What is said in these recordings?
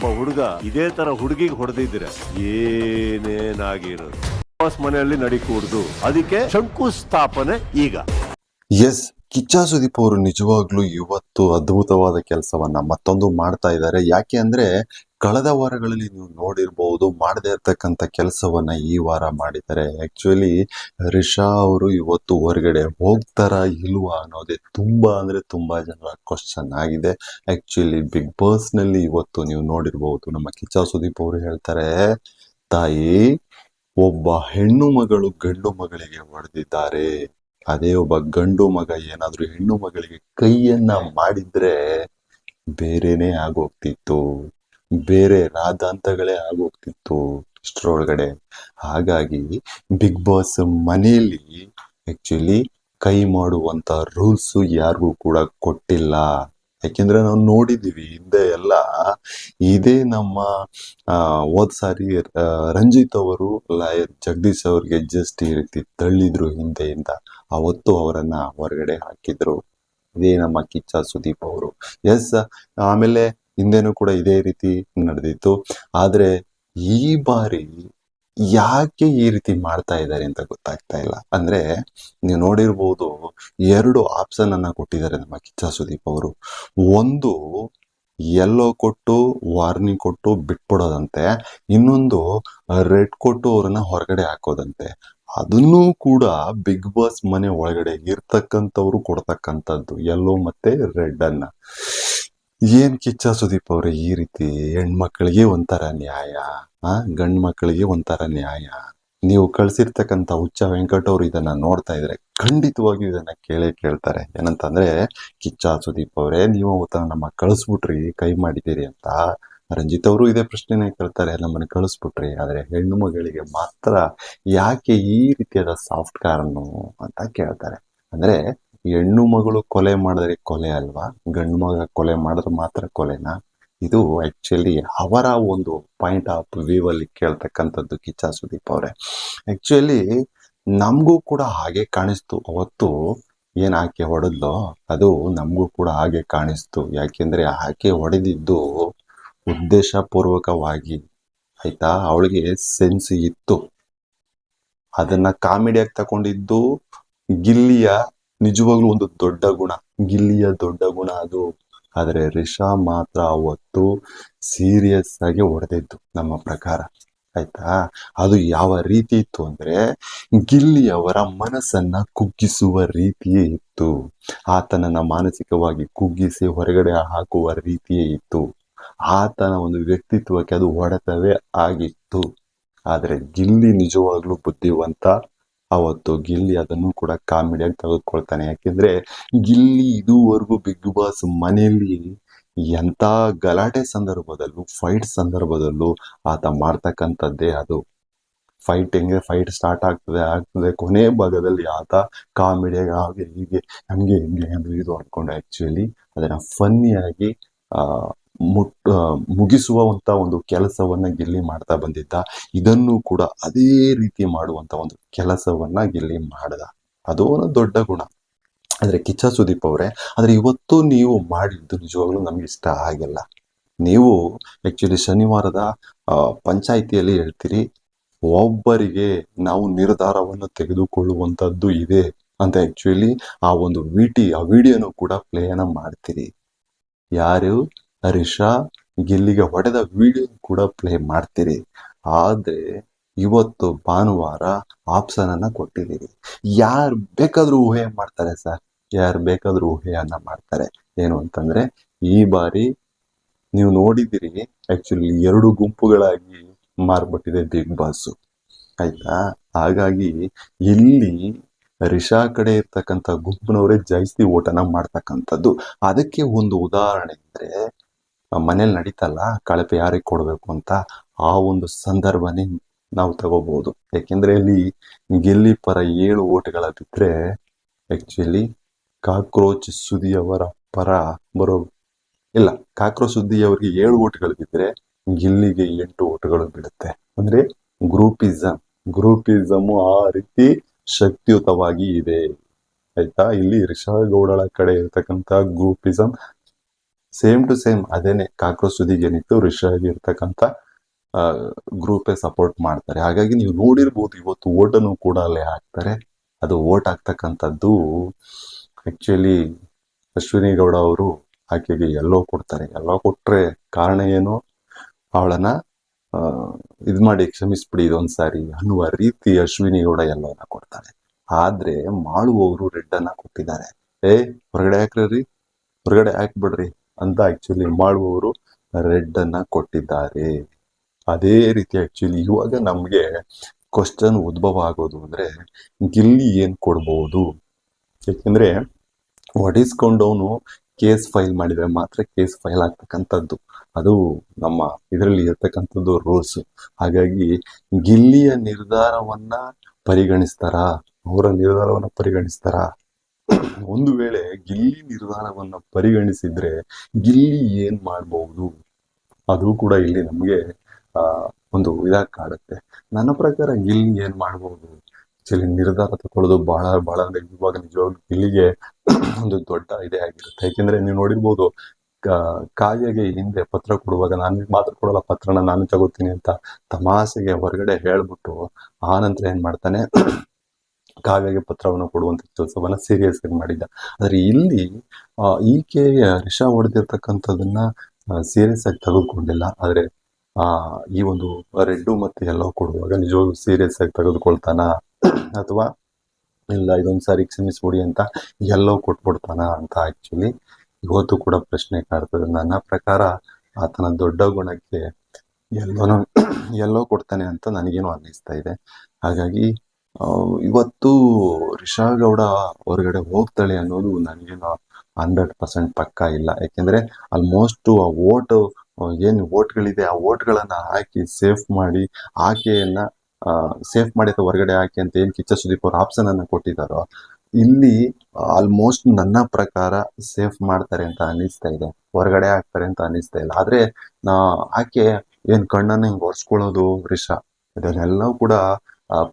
ಒಬ್ಬ ಹುಡುಗ ಇದೇ ತರ ಹುಡುಗಿಗೆ ಹೊಡೆದಿದ್ರೆ ಏನೇನಾಗಿರೋದು? ಮನೆಯಲ್ಲಿ ನಡಿಕೂಡ್ದು. ಅದಕ್ಕೆ ಶಂಕುಸ್ಥಾಪನೆ ಈಗ. ಎಸ್ ಕಿಚ್ಚ ಸುದೀಪ್ ಅವರು ನಿಜವಾಗ್ಲೂ ಇವತ್ತು ಅದ್ಭುತವಾದ ಕೆಲಸವನ್ನ ಮತ್ತೊಂದು ಮಾಡ್ತಾ ಇದ್ದಾರೆ. ಯಾಕೆ ಅಂದ್ರೆ ಕಳೆದ ವಾರಗಳಲ್ಲಿ ನೀವು ನೋಡಿರ್ಬೋದು ಮಾಡದೇ ಇರ್ತಕ್ಕಂಥ ಕೆಲಸವನ್ನ ಈ ವಾರ ಮಾಡಿದ್ದಾರೆ. ಆಕ್ಚುಲಿ ರಿಷಾ ಅವರು ಇವತ್ತು ಹೊರಗಡೆ ಹೋಗ್ತಾರ ಇಲ್ವಾ ಅನ್ನೋದೇ ತುಂಬಾ ಅಂದ್ರೆ ತುಂಬಾ ಜನರ ಕ್ವಶನ್ ಆಗಿದೆ. ಆಕ್ಚುಲಿ ಬಿಗ್ ಬಾಸ್ನಲ್ಲಿ ಇವತ್ತು ನೀವು ನೋಡಿರ್ಬಹುದು ನಮ್ಮ ಕಿಚ್ಚ ಸುದೀಪ್ ಅವರು ಹೇಳ್ತಾರೆ, ತಾಯಿ, ಒಬ್ಬ ಹೆಣ್ಣು ಮಗಳು ಗಂಡು ಮಗಳಿಗೆ ಹೊಡೆದಿದ್ದಾರೆ. ಅದೇ ಒಬ್ಬ ಗಂಡು ಮಗ ಏನಾದ್ರೂ ಹೆಣ್ಣು ಮಗಳಿಗೆ ಕೈಯನ್ನ ಮಾಡಿದ್ರೆ ಬೇರೆನೆ ಆಗೋಗ್ತಿತ್ತು. ಬೇರೆ ರಾಧಾಂತಗಳೇ ಆಗೋಗ್ತಿತ್ತು ಇಷ್ಟರೊಳಗಡೆ. ಹಾಗಾಗಿ ಬಿಗ್ ಬಾಸ್ ಮನೆಯಲ್ಲಿ ಆ್ಯಕ್ಚುಲಿ ಕೈ ಮಾಡುವಂತ ರೂಲ್ಸ್ ಯಾರಿಗೂ ಕೂಡ ಕೊಟ್ಟಿಲ್ಲ. ಯಾಕೆಂದ್ರೆ ನಾವು ನೋಡಿದ್ದೀವಿ ಹಿಂದೆ ಎಲ್ಲ ಇದೇ ನಮ್ಮ ಹೋದ್ ಸಾರಿ ರಂಜಿತ್ ಅವರು, ಲಾಯರ್ ಜಗದೀಶ್ ಅವ್ರಿಗೆ ಜಸ್ಟ್ ಈ ರೀತಿ ತಳ್ಳಿದ್ರು ಹಿಂದೆಯಿಂದ. ಅವತ್ತು ಅವರನ್ನ ಹೊರಗಡೆ ಹಾಕಿದ್ರು. ಇದೇ ನಮ್ಮ ಕಿಚ್ಚ ಸುದೀಪ್ ಅವರು. ಎಸ್ ಆಮೇಲೆ ಹಿಂದೆನೂ ಕೂಡ ಇದೇ ರೀತಿ ನಡೆದಿತ್ತು. ಆದರೆ ಈ ಬಾರಿ ಯಾಕೆ ಈ ರೀತಿ ಮಾಡ್ತಾ ಇದ್ದಾರೆ ಅಂತ ಗೊತ್ತಾಗ್ತಾ ಇಲ್ಲ. ಅಂದ್ರೆ ನೀವು ನೋಡಿರ್ಬೋದು ಎರಡು ಆಪ್ಷನ್ ಅನ್ನ ಕೊಟ್ಟಿದ್ದಾರೆ ನಮ್ಮ ಕಿಚ್ಚ ಸುದೀಪ್ ಅವರು. ಒಂದು ಎಲ್ಲೋ ಕೊಟ್ಟು ವಾರ್ನಿಂಗ್ ಕೊಟ್ಟು ಬಿಟ್ಬಿಡೋದಂತೆ. ಇನ್ನೊಂದು ರೆಡ್ ಕೊಟ್ಟು ಅವ್ರನ್ನ ಹೊರಗಡೆ ಹಾಕೋದಂತೆ. ಅದನ್ನೂ ಕೂಡ ಬಿಗ್ ಬಾಸ್ ಮನೆ ಒಳಗಡೆ ಇರ್ತಕ್ಕಂಥವ್ರು ಕೊಡ್ತಕ್ಕಂಥದ್ದು ಎಲ್ಲೋ ಮತ್ತೆ ರೆಡ್ ಅನ್ನ. ಏನ್ ಕಿಚ್ಚ ಸುದೀಪ್ ಅವ್ರೆ, ಈ ರೀತಿ ಹೆಣ್ಮಕ್ಳಿಗೆ ಒಂಥರ ನ್ಯಾಯ, ಆ? ಗಂಡ್ ಮಕ್ಕಳಿಗೆ ಒಂಥರ ನ್ಯಾಯ. ನೀವು ಕಳ್ಸಿರ್ತಕ್ಕಂಥ ಹುಚ್ಚ ವೆಂಕಟ್ ಅವ್ರು ಇದನ್ನ ನೋಡ್ತಾ ಇದ್ರೆ ಖಂಡಿತವಾಗಿಯೂ ಇದನ್ನ ಕೇಳೇ ಕೇಳ್ತಾರೆ. ಏನಂತಂದ್ರೆ, ಕಿಚ್ಚ ಸುದೀಪ್ ಅವರೇ, ನೀವು ನಮ್ಮ ಕಳಿಸ್ಬಿಟ್ರಿ, ಕೈ ಮಾಡಿದ್ದೀರಿ ಅಂತ. ರಂಜಿತ್ ಅವರು ಇದೇ ಪ್ರಶ್ನೆನೇ ಕೇಳ್ತಾರೆ, ನಮ್ಮನ್ನ ಕಳಿಸ್ಬಿಟ್ರಿ. ಆದ್ರೆ ಹೆಣ್ಣು ಮಗಳಿಗೆ ಮಾತ್ರ ಯಾಕೆ ಈ ರೀತಿಯಾದ ಸಾಫ್ಟ್ ಕಾರನ್ನು ಅಂತ ಕೇಳ್ತಾರೆ. ಅಂದ್ರೆ ಹೆಣ್ಣು ಮಗಳು ಕೊಲೆ ಮಾಡಿದ್ರೆ ಕೊಲೆ ಅಲ್ವಾ? ಗಂಡು ಮಗ ಕೊಲೆ ಮಾಡಿದ್ರೆ ಮಾತ್ರ ಕೊಲೆನಾ? ಇದು ಆಕ್ಚುಲಿ ಅವರ ಒಂದು ಪಾಯಿಂಟ್ ಆಫ್ ವ್ಯೂ ಅಲ್ಲಿ ಕೇಳ್ತಕ್ಕಂಥದ್ದು ಕಿಚ್ಚ ಸುದೀಪ್ ಅವರೇ. ಆಕ್ಚುಲಿ ನಮಗೂ ಕೂಡ ಹಾಗೆ ಕಾಣಿಸ್ತು. ಅವತ್ತು ಏನ್ ಆಕೆ ಹೊಡೆದ್ಲೋ? ಅದು ನಮಗೂ ಕೂಡ ಹಾಗೆ ಕಾಣಿಸ್ತು. ಯಾಕೆಂದ್ರೆ ಆಕೆ ಹೊಡೆದಿದ್ದು ಉದ್ದೇಶಪೂರ್ವಕವಾಗಿ. ಆಯ್ತಾ? ಅವಳಿಗೆ ಸೆನ್ಸ್ ಇತ್ತು. ಅದನ್ನ ಕಾಮಿಡಿಯಾಗಿ ತಗೊಂಡಿದ್ದು ಗಿಲ್ಲಿಯ ನಿಜವಾಗ್ಲೂ ಒಂದು ದೊಡ್ಡ ಗುಣ, ಗಿಲ್ಲಿಯ ದೊಡ್ಡ ಗುಣ ಅದು. ಆದರೆ ರಿಷಾ ಮಾತ್ರ ಅವತ್ತು ಸೀರಿಯಸ್ ಆಗಿ ಹೊಡೆದಿದ್ದು ನಮ್ಮ ಪ್ರಕಾರ. ಆಯ್ತಾ? ಅದು ಯಾವ ರೀತಿ ಇತ್ತು ಅಂದ್ರೆ ಗಿಲ್ಲಿಯವರ ಮನಸ್ಸನ್ನ ಕುಗ್ಗಿಸುವ ರೀತಿಯೇ ಇತ್ತು. ಆತನನ್ನ ಮಾನಸಿಕವಾಗಿ ಕುಗ್ಗಿಸಿ ಹೊರಗಡೆ ಹಾಕುವ ರೀತಿಯೇ ಇತ್ತು. ಆತನ ಒಂದು ವ್ಯಕ್ತಿತ್ವಕ್ಕೆ ಅದು ಹೊಡೆತವೇ ಆಗಿತ್ತು. ಆದರೆ ಗಿಲ್ಲಿ ನಿಜವಾಗ್ಲೂ ಬುದ್ಧಿವಂತ ಅವತ್ತು ಗಿಲ್ಲಿ ಅದನ್ನು ಕೂಡ ಕಾಮಿಡಿಯಾಗಿ ತೆಗೆದುಕೊಳ್ತಾನೆ. ಯಾಕೆಂದ್ರೆ ಗಿಲ್ಲಿ ಇದುವರೆಗೂ ಬಿಗ್ ಬಾಸ್ ಮನೆಯಲ್ಲಿ ಎಂತ ಗಲಾಟೆ ಸಂದರ್ಭದಲ್ಲೂ ಫೈಟ್ ಸಂದರ್ಭದಲ್ಲೂ ಆತ ಮಾಡ್ತಕ್ಕಂಥದ್ದೇ ಅದು. ಫೈಟ್ ಹೆಂಗೆ ಫೈಟ್ ಸ್ಟಾರ್ಟ್ ಆಗ್ತದೆ ಆಗ್ತದೆ. ಕೊನೆ ಭಾಗದಲ್ಲಿ ಆತ ಕಾಮಿಡಿಯಾಗಿ, ಹಾಗೆ ಹೀಗೆ, ಹಂಗೆ, ಹಿಂಗೆ ಅಂದ್ರೆ ಇದು ಅನ್ಕೊಂಡು ಆಕ್ಚುಲಿ ಅದನ್ನ ಫನ್ನಿಯಾಗಿ ಮುಟ್ ಒಂದು ಕೆಲಸವನ್ನ ಗಿಲ್ಲಿ ಮಾಡ್ತಾ ಬಂದಿದ್ದ. ಇದನ್ನು ಕೂಡ ಅದೇ ರೀತಿ ಮಾಡುವಂತ ಒಂದು ಕೆಲಸವನ್ನ ಗಿಲ್ಲಿ ಮಾಡ್ದ. ಅದು ಒಂದು ದೊಡ್ಡ ಗುಣ. ಆದ್ರೆ ಕಿಚ್ಚ ಸುದೀಪ್ ಅವರೇ, ಆದ್ರೆ ಇವತ್ತು ನೀವು ಮಾಡಿದ್ದು ನಿಜವಾಗ್ಲೂ ನಮ್ಗೆ ಇಷ್ಟ ಆಗಿಲ್ಲ. ನೀವು ಆ್ಯಕ್ಚುಲಿ ಶನಿವಾರದ ಪಂಚಾಯಿತಿಯಲ್ಲಿ ಹೇಳ್ತೀರಿ, ಒಬ್ಬರಿಗೆ ನಾವು ನಿರ್ಧಾರವನ್ನು ತೆಗೆದುಕೊಳ್ಳುವಂತದ್ದು ಇದೆ ಅಂತ ಆ್ಯಕ್ಚುಲಿ ಆ ಒಂದು ವಿಟಿ, ಆ ವಿಡಿಯೋನು ಕೂಡ ಪ್ಲೇಯನ್ನು ಮಾಡ್ತೀರಿ. ಯಾರು? ಹರೀಶಾ ಗಿಲ್ಲಿಗೆ ಹೊಡೆದ ವಿಡಿಯೋ ಕೂಡ ಪ್ಲೇ ಮಾಡ್ತೀರಿ. ಆದ್ರೆ ಇವತ್ತು ಭಾನುವಾರ ಆಪ್ಷನ್ ಅನ್ನ ಕೊಟ್ಟಿದ್ದೀರಿ. ಯಾರು ಬೇಕಾದ್ರೂ ಊಹೆ ಮಾಡ್ತಾರೆ ಸರ್ ಯಾರು ಬೇಕಾದ್ರೂ ಊಹೆಯನ್ನ ಮಾಡ್ತಾರೆ. ಏನು ಅಂತಂದ್ರೆ, ಈ ಬಾರಿ ನೀವು ನೋಡಿದಿರಿ ಆಕ್ಚುಲಿ ಎರಡು ಗುಂಪುಗಳಾಗಿ ಮಾರ್ಬಿಟ್ಟಿದೆ ಬಿಗ್ ಬಾಸ್ ಆಯ್ತಾ? ಹಾಗಾಗಿ ಇಲ್ಲಿ ರಿಷಾ ಕಡೆ ಇರ್ತಕ್ಕಂಥ ಗುಂಪಿನವರೇ ಜಾಸ್ತಿ ಓಟನ ಮಾಡ್ತಕ್ಕಂಥದ್ದು. ಅದಕ್ಕೆ ಒಂದು ಉದಾಹರಣೆ ಅಂದ್ರೆ ಮನೇಲಿ ನಡೀತಲ್ಲ, ಕಳಪೆ ಯಾರಿಗೆ ಕೊಡಬೇಕು ಅಂತ ಆ ಒಂದು ಸಂದರ್ಭನೇ ನಾವು ತಗೋಬಹುದು ಯಾಕೆಂದ್ರೆ ಇಲ್ಲಿ ಗೆಲ್ಲಿ ಪರ ಏಳು ಓಟ್ಗಳ ಬಿದ್ದರೆ ಆಕ್ಚುಲಿ ಕಾಕ್ರೋಚ್ ಸುದಿಯವರ ಪರ ಬರೋ ಇಲ್ಲ, ಕಾಕ್ರೋಚ್ ಸುದ್ದಿಯವರಿಗೆ ಏಳು ಓಟ್ಗಳು ಬಿದ್ದರೆ ಗಿಲ್ಲಿಗೆ ಎಂಟು ಓಟ್ಗಳು ಬಿಡುತ್ತೆ ಅಂದ್ರೆ ಗ್ರೂಪಿಸಮ್ ಗ್ರೂಪಿಸಮ್ ಆ ರೀತಿ ಶಕ್ತಿಯುತವಾಗಿ ಇದೆ. ಆಯ್ತಾ? ಇಲ್ಲಿ ರಿಷಾ ಗೌಡಳ ಕಡೆ ಇರತಕ್ಕಂತ ಗ್ರೂಪಿಸಮ್ ಸೇಮ್ ಟು ಸೇಮ್ ಅದೇನೆ ಕಾಕ್ರೋಚ್ ಸುದಿಗೆ ಏನಿತ್ತು ರಿಷಾಗಿ ಇರ್ತಕ್ಕಂಥ ಗ್ರೂಪೇ ಸಪೋರ್ಟ್ ಮಾಡ್ತಾರೆ. ಹಾಗಾಗಿ ನೀವು ನೋಡಿರ್ಬೋದು ಇವತ್ತು ಓಟನ್ನು ಕೂಡ ಅಲ್ಲೇ ಹಾಕ್ತಾರೆ. ಅದು ಓಟ್ ಹಾಕ್ತಕ್ಕಂಥದ್ದು ಆ್ಯಕ್ಚುಲಿ ಅಶ್ವಿನಿ ಗೌಡ ಅವರು ಆಕೆಗೆ ಎಲ್ಲೋ ಕೊಡ್ತಾರೆ. ಎಲ್ಲೋ ಕೊಟ್ರೆ ಕಾರಣ ಏನು? ಅವಳನ್ನ ಇದು ಮಾಡಿ ಕ್ಷಮಿಸ್ಬಿಡಿ ಇದೊಂದ್ಸಾರಿ ಅನ್ನುವ ರೀತಿ ಅಶ್ವಿನಿ ಗೌಡ ಎಲ್ಲೋನ ಕೊಡ್ತಾರೆ. ಆದ್ರೆ ಮಾಳುವವರು ರೆಡ್ ಅನ್ನ ಕೊಟ್ಟಿದ್ದಾರೆ. ಏ, ಹೊರಗಡೆ ಹಾಕ್ರಿ ಹೊರಗಡೆ ಹಾಕ್ಬಿಡ್ರಿ ಅಂತ ಆಕ್ಚುಲಿ ಮಾಡುವವರು ರೆಡ್ ಅನ್ನ ಕೊಟ್ಟಿದ್ದಾರೆ. ಅದೇ ರೀತಿ ಆಕ್ಚುಲಿ ಇವಾಗ ನಮ್ಗೆ ಕ್ವಶನ್ ಉದ್ಭವ ಆಗೋದು ಅಂದ್ರೆ, ಗಿಲ್ಲಿ ಏನ್ ಕೊಡ್ಬೋದು? ಯಾಕೆಂದ್ರೆ ಒಡಿಸ್ಕೊಂಡವನು ಕೇಸ್ ಫೈಲ್ ಮಾಡಿದ್ರೆ ಮಾತ್ರ ಕೇಸ್ ಫೈಲ್ ಆಗ್ತಕ್ಕಂಥದ್ದು. ಅದು ನಮ್ಮ ಇದರಲ್ಲಿ ಇರ್ತಕ್ಕಂಥದ್ದು ರೂಲ್ಸ್ ಹಾಗಾಗಿ ಗಿಲ್ಲಿಯ ನಿರ್ಧಾರವನ್ನ ಪರಿಗಣಿಸ್ತಾರಾ? ಅವರ ನಿರ್ಧಾರವನ್ನ ಪರಿಗಣಿಸ್ತಾರ? ಒಂದು ವೇಳೆ ಗಿಲ್ಲಿ ನಿರ್ಧಾರವನ್ನ ಪರಿಗಣಿಸಿದ್ರೆ ಗಿಲ್ಲಿ ಏನ್ ಮಾಡಬಹುದು ಅದು ಕೂಡ ಇಲ್ಲಿ ನಮಗೆ, ಆ, ಒಂದು ಇದಾಗಿ ಕಾಡುತ್ತೆ ನನ್ನ ಪ್ರಕಾರ ಗಿಲ್ಲಿ ಏನ್ ಮಾಡಬಹುದು ಆಕ್ಚುಲಿ ನಿರ್ಧಾರ ತಗೊಳ್ಳೋದು ಬಹಳ ಬಹಳ ಇವಾಗ ನಿಜವಾಗ್ಲೂ ಗಿಲ್ಲಿಗೆ ಒಂದು ದೊಡ್ಡ ಇದೇ ಆಗಿರುತ್ತೆ. ಯಾಕೆಂದ್ರೆ ನೀವು ನೋಡಿರ್ಬೋದು, ಕಾ- ಕಾವ್ಯಗೆ ಹಿಂದೆ ಪತ್ರ ಕೊಡುವಾಗ ನಾನು ಮಾತ್ರ ಕೊಡಲ್ಲ, ಪತ್ರನ ನಾನು ತಗೋತೀನಿ ಅಂತ ತಮಾಷೆಗೆ ಹೊರಗಡೆ ಹೇಳ್ಬಿಟ್ಟು ಆ ನಂತರ ಏನ್ ಮಾಡ್ತಾನೆ? ಕಾವ್ಯಗೆ ಪತ್ರವನ್ನು ಕೊಡುವಂತ ಕೆಲಸವನ್ನ ಸೀರಿಯಸ್ ಆಗಿ ಮಾಡಿದ್ದ. ಆದ್ರೆ ಇಲ್ಲಿ ಈಕೆ ರಿಷಾ ಹೊಡೆದಿರ್ತಕ್ಕಂಥದನ್ನ ಸೀರಿಯಸ್ ಆಗಿ ತೆಗೆದುಕೊಂಡಿಲ್ಲ. ಆದ್ರೆ, ಆ, ಈ ಒಂದು ರೆಡ್ಡು ಮತ್ತೆ ಎಲ್ಲೋ ಕೊಡುವಾಗ ನಿಜವಾಗ್ಲೂ ಸೀರಿಯಸ್ ಆಗಿ ತೆಗೆದುಕೊಳ್ತಾನ? ಅಥವಾ, ಇಲ್ಲ, ಇದೊಂದ್ ಸಾರಿ ಕ್ಷಮಿಸ್ಬಿಡಿ ಅಂತ ಎಲ್ಲೋ ಕೊಟ್ಬಿಡ್ತಾನ ಅಂತ ಆಕ್ಚುಲಿ ಇವತ್ತು ಕೂಡ ಪ್ರಶ್ನೆ ಕಾಡ್ತದೆ. ನನ್ನ ಪ್ರಕಾರ ಆತನ ದೊಡ್ಡ ಗುಣಕ್ಕೆ ಎಲ್ಲೋನು, ಎಲ್ಲೋ ಕೊಡ್ತಾನೆ ಅಂತ ನನಗೇನು ಅನ್ನಿಸ್ತಾ ಇದೆ. ಹಾಗಾಗಿ ಇವತ್ತು ರಿಷಾ ಗೌಡ ಹೊರಗಡೆ ಹೋಗ್ತಾಳೆ ಅನ್ನೋದು ನನಗೇನು ಹಂಡ್ರೆಡ್ ಪರ್ಸೆಂಟ್ ಪಕ್ಕ ಇಲ್ಲ. ಯಾಕೆಂದ್ರೆ ಆಲ್ಮೋಸ್ಟ್ ಆ ಓಟ್ ಏನು ಓಟ್ಗಳಿದೆ ಆ ಓಟ್ಗಳನ್ನ ಹಾಕಿ ಸೇಫ್ ಮಾಡಿ, ಆಕೆಯನ್ನ ಸೇಫ್ ಮಾಡಿ ಅಥವಾ ಹೊರಗಡೆ ಹಾಕಿ ಅಂತ ಏನ್ ಕಿಚ್ಚ ಸುದೀಪ್ ಅವ್ರ ಆಪ್ಷನ್ ಅನ್ನ ಕೊಟ್ಟಿದ್ದಾರೋ, ಇಲ್ಲಿ ಆಲ್ಮೋಸ್ಟ್ ನನ್ನ ಪ್ರಕಾರ ಸೇಫ್ ಮಾಡ್ತಾರೆ ಅಂತ ಅನಿಸ್ತಾ ಇದೆ. ಹೊರಗಡೆ ಹಾಕ್ತಾರೆ ಅಂತ ಅನಿಸ್ತಾ ಇಲ್ಲ. ಆದ್ರೆ ನಾ ಆಕೆ ಏನ್ ಕಣ್ಣನ್ನ ಹಿಂಗ್ ಒರ್ಸ್ಕೊಳ್ಳೋದು ರಿಷಾ? ಇದನ್ನೆಲ್ಲ ಕೂಡ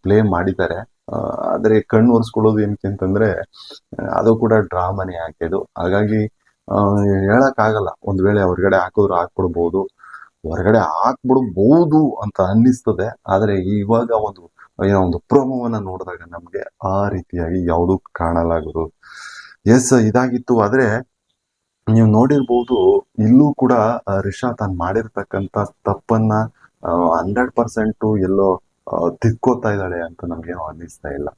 ಪ್ಲೇ ಮಾಡಿದ್ದಾರೆ. ಆದ್ರೆ ಕಣ್ಣು ಒರೆಸ್ಕೊಳ್ಳೋದು ಏನಕ್ಕೆ ಅಂತಂದ್ರೆ ಅದು ಕೂಡ ಡ್ರಾಮಾನೇ ಹಾಕಿದ್ದು ಹಾಗಾಗಿ ಆ, ಹೇಳಕ್ ಆಗಲ್ಲ ಒಂದ್ ವೇಳೆ ಹೊರಗಡೆ ಹಾಕಿದ್ರು ಹಾಕ್ಬಿಡ್ಬೋದು. ಹೊರಗಡೆ ಹಾಕ್ಬಿಡ್ಬೋದು ಅಂತ ಅನ್ನಿಸ್ತದೆ. ಆದ್ರೆ ಇವಾಗ ಒಂದು ಏನೋ ಒಂದು ಪ್ರೋಮೋವನ್ನ ನೋಡಿದಾಗ ನಮಗೆ ಆ ರೀತಿಯಾಗಿ ಯಾವುದು ಕಾಣಲಾಗದು. ಎಸ್ ಇದಾಗಿತ್ತು. ಆದ್ರೆ ನೀವು ನೋಡಿರ್ಬೋದು ಇಲ್ಲೂ ಕೂಡ ರಿಷಾ ತಾನು ಮಾಡಿರ್ತಕ್ಕಂಥ ತಪ್ಪನ್ನ ಹಂಡ್ರೆಡ್ ಪರ್ಸೆಂಟ್ ಎಲ್ಲೋ ತಿದ್ಕೋತಾ ಇದ್ದಾಳೆ ಅಂತ ನಮ್ಗೇನು ಅನ್ನಿಸ್ತಾ ಇಲ್ಲ.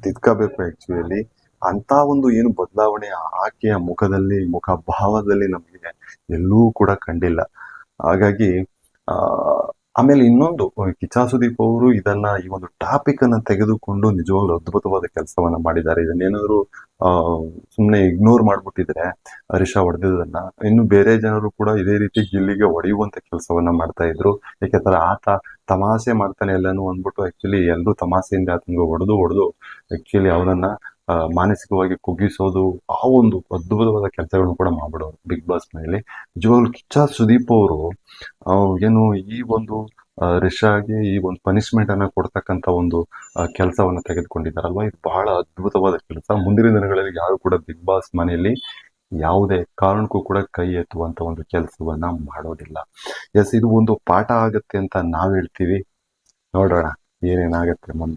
ತಿದ್ಕೋಬೇಕು ಆಕ್ಚುಲಿ ಅಂತ ಒಂದು ಏನು ಬದಲಾವಣೆ ಆಕೆಯ ಮುಖದಲ್ಲಿ, ಮುಖ ಭಾವದಲ್ಲಿ ನಮಗೆ ಎಲ್ಲೂ ಕೂಡ ಕಂಡಿಲ್ಲ. ಹಾಗಾಗಿ, ಆ ಆಮೇಲೆ ಇನ್ನೊಂದು ಕಿಚಾಸುದೀಪ್ ಅವರು ಇದನ್ನ ಈ ಒಂದು ಟಾಪಿಕ್ ಅನ್ನ ತೆಗೆದುಕೊಂಡು ನಿಜವಾಗ್ಲೂ ಅದ್ಭುತವಾದ ಕೆಲಸವನ್ನ ಮಾಡಿದ್ದಾರೆ. ಇದನ್ನೇನಾದ್ರು ಸುಮ್ಮನೆ ಇಗ್ನೋರ್ ಮಾಡ್ಬಿಟ್ಟಿದ್ರೆ, ಹರೀಶ ಹೊಡೆದಿದ್ದನ್ನ, ಇನ್ನು ಬೇರೆ ಜನರು ಕೂಡ ಇದೇ ರೀತಿ ಗಿಲ್ಲಿಗೆ ಹೊಡೆಯುವಂತ ಕೆಲಸವನ್ನ ಮಾಡ್ತಾ ಇದ್ರು. ಯಾಕೆಂದ್ರೆ ಆತ ತಮಾಷೆ ಮಾಡ್ತಾನೆ ಎಲ್ಲಾನು ಅಂದ್ಬಿಟ್ಟು ಆಕ್ಚುಲಿ ಎಲ್ಲರೂ ತಮಾಷೆಯಿಂದ ಆತನಿಗೆ ಹೊಡೆದು ಹೊಡೆದು ಆಕ್ಚುಲಿ ಅವನನ್ನ ಮಾನಸಿಕವಾಗಿ ಕುಗ್ಗಿಸೋದು, ಆ ಒಂದು ಅದ್ಭುತವಾದ ಕೆಲಸಗಳನ್ನು ಕೂಡ ಮಾಡ್ಬಿಡೋರು ಬಿಗ್ ಬಾಸ್ ಮನೆಯಲ್ಲಿ. ನಿಜವಾಗ್ಲೂ ಕಿಚ್ಚ ಸುದೀಪ್ ಅವರು ಏನು ಈ ಒಂದು ರಿಷಾಗೆ ಈ ಒಂದು ಪನಿಷ್ಮೆಂಟ್ ಅನ್ನ ಕೊಡ್ತಕ್ಕಂತ ಒಂದು ಕೆಲಸವನ್ನ ತೆಗೆದುಕೊಂಡಿದ್ದಾರಲ್ವಾ? ಇದು ಬಹಳ ಅದ್ಭುತವಾದ ಕೆಲಸ. ಮುಂದಿನ ದಿನಗಳಲ್ಲಿ ಯಾರು ಕೂಡ ಬಿಗ್ ಬಾಸ್ ಮನೆಯಲ್ಲಿ ಯಾವುದೇ ಕಾರಣಕ್ಕೂ ಕೂಡ ಕೈ ಎತ್ತುವಂತ ಒಂದು ಕೆಲಸವನ್ನ ಮಾಡೋದಿಲ್ಲ. ಎಸ್ ಇದು ಒಂದು ಪಾಠ ಆಗತ್ತೆ ಅಂತ ನಾವ್ ಹೇಳ್ತೀವಿ. ನೋಡೋಣ ಏನೇನಾಗತ್ತೆ ಮುಂದೆ.